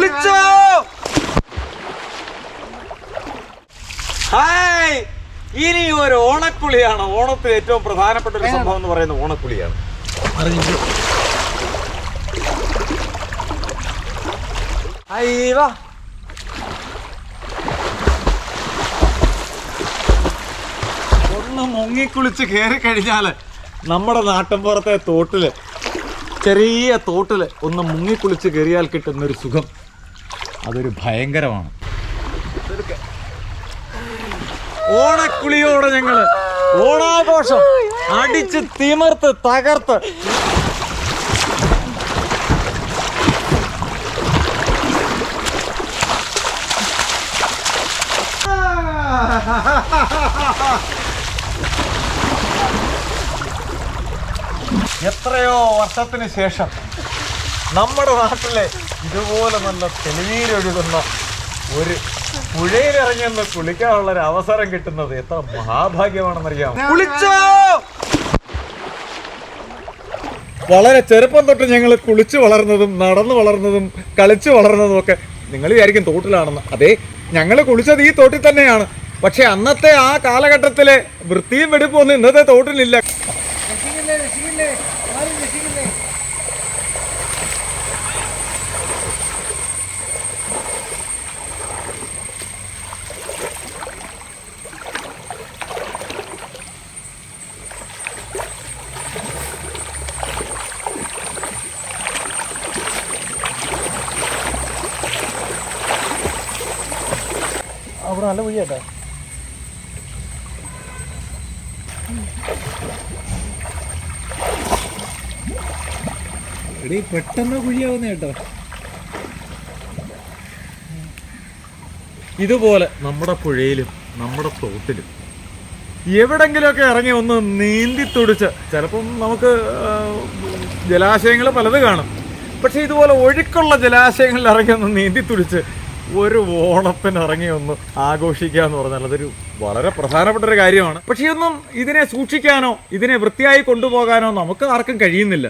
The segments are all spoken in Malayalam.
കുളിച്ചോ ഹായ്. ഇനി ഒരു ഓണക്കുളിയാണ്. ഓണത്തിൽ ഏറ്റവും പ്രധാനപ്പെട്ട ഒരു സംഭവം എന്ന് പറയുന്നത് ഓണക്കുളിയാണ്. ഒന്ന് മുങ്ങിക്കുളിച്ച് കയറി കഴിഞ്ഞാൽ നമ്മുടെ നാട്ടിൻപുറത്തെ തോട്ടിൽ ചെറിയ തോട്ടിൽ ഒന്ന് മുങ്ങിക്കുളിച്ച് കയറിയാൽ കിട്ടുന്ന ഒരു സുഖം. അതൊരു ഭയങ്കരമാണ്. ഓണക്കുളിയോടെ ഞങ്ങൾ ഓണാഘോഷം അടിച്ച് തിമർത്ത് തകർത്ത്. എത്രയോ വർഷത്തിന് ശേഷം നമ്മുടെ നാട്ടിലെ ഇതുപോലെ നല്ല തെളിവീരൊഴുകുന്ന ഒരു പുഴയിലിറങ്ങിയൊന്ന് കുളിക്കാനുള്ള ഒരു അവസരം കിട്ടുന്നത് എത്ര മഹാഭാഗ്യമാണെന്നറിയാം കുളിച്ചോ? വളരെ ചെറുപ്പം തൊട്ട് ഞങ്ങൾ കുളിച്ചു വളർന്നതും നടന്നു വളർന്നതും കളിച്ചു വളർന്നതും ഒക്കെ നിങ്ങൾ വിചാരിക്കും തോട്ടിലാണെന്ന്. അതെ ഞങ്ങൾ കുളിച്ചത് ഈ തോട്ടിൽ തന്നെയാണ്. പക്ഷെ അന്നത്തെ ആ കാലഘട്ടത്തിലെ വൃത്തിയും വെടിപ്പൊന്നും ഇന്നത്തെ തോട്ടിലില്ല. അവിടെ നല്ല കുഴിയാട്ടോ. എടീ പെട്ടെന്ന് കുഴിയാവുന്ന കേട്ടോ. ഇതുപോലെ നമ്മുടെ പുഴയിലും നമ്മുടെ തോട്ടിലും എവിടെങ്കിലുമൊക്കെ ഇറങ്ങി ഒന്ന് നീന്തി തുടിച്ച് ചിലപ്പം നമുക്ക് ജലാശയങ്ങൾ പലത് കാണും. പക്ഷെ ഇതുപോലെ ഒഴുക്കുള്ള ജലാശയങ്ങളിൽ ഇറങ്ങി ഒന്ന് നീന്തി തുടിച്ച് ഒരു ഓണത്തിന് ഇറങ്ങി ഒന്ന് ആഘോഷിക്കുക എന്ന് പറഞ്ഞാൽ അതൊരു വളരെ പ്രധാനപ്പെട്ട ഒരു കാര്യമാണ്. പക്ഷേ ഇതൊന്നും ഇതിനെ സൂക്ഷിക്കാനോ ഇതിനെ വൃത്തിയായി കൊണ്ടുപോകാനോ നമുക്ക് ആർക്കും കഴിയുന്നില്ല.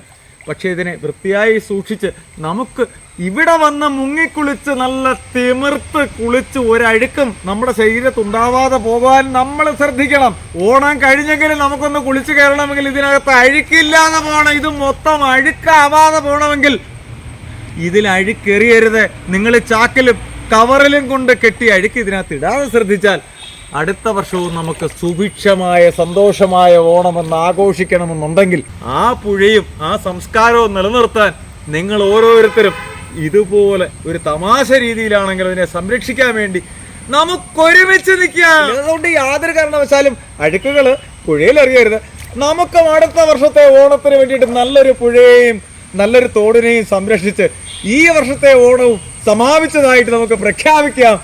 പക്ഷേ ഇതിനെ വൃത്തിയായി സൂക്ഷിച്ച് നമുക്ക് ഇവിടെ വന്ന് മുങ്ങിക്കുളിച്ച് നല്ല തിമിർത്ത് കുളിച്ച് ഒരഴുക്കും നമ്മുടെ ശരീരത്ത് ഉണ്ടാവാതെ പോകാൻ നമ്മൾ ശ്രദ്ധിക്കണം. ഓണം കഴിഞ്ഞെങ്കിലും നമുക്കൊന്ന് കുളിച്ച് കയറണമെങ്കിൽ ഇതിനകത്ത് അഴുക്കില്ലാതെ പോകണം ഇത് മൊത്തം അഴുക്കാവാതെ പോകണമെങ്കിൽ ഇതിൽ അഴുക്കെറിയരുത്. നിങ്ങൾ ചാക്കിലും കവറിലും കൊണ്ട് കെട്ടി അഴുക്ക് ഇതിനകത്ത് ഇടാതെ ശ്രദ്ധിച്ചാൽ അടുത്ത വർഷവും നമുക്ക് സുഭിക്ഷമായ സന്തോഷമായ ഓണമെന്ന് ആഘോഷിക്കണമെന്നുണ്ടെങ്കിൽ ആ പുഴയും ആ സംസ്കാരവും നിലനിർത്താൻ നിങ്ങൾ ഓരോരുത്തരും ഇതുപോലെ ഒരു തമാശ രീതിയിലാണെങ്കിൽ അതിനെ സംരക്ഷിക്കാൻ വേണ്ടി നമുക്കൊരുമിച്ച് നിൽക്കാം. അതുകൊണ്ട് യാതൊരു കാരണവശാലും അഴുക്കുകൾ പുഴയിൽ എറിയരുത്. നമുക്കും അടുത്ത വർഷത്തെ ഓണത്തിന് വേണ്ടിയിട്ട് നല്ലൊരു പുഴയെയും നല്ലൊരു തോടിനെയും സംരക്ഷിച്ച് ഈ വർഷത്തെ ഓണവും സമാപിച്ചതായിട്ട് നമുക്ക് പ്രഖ്യാപിക്കാം.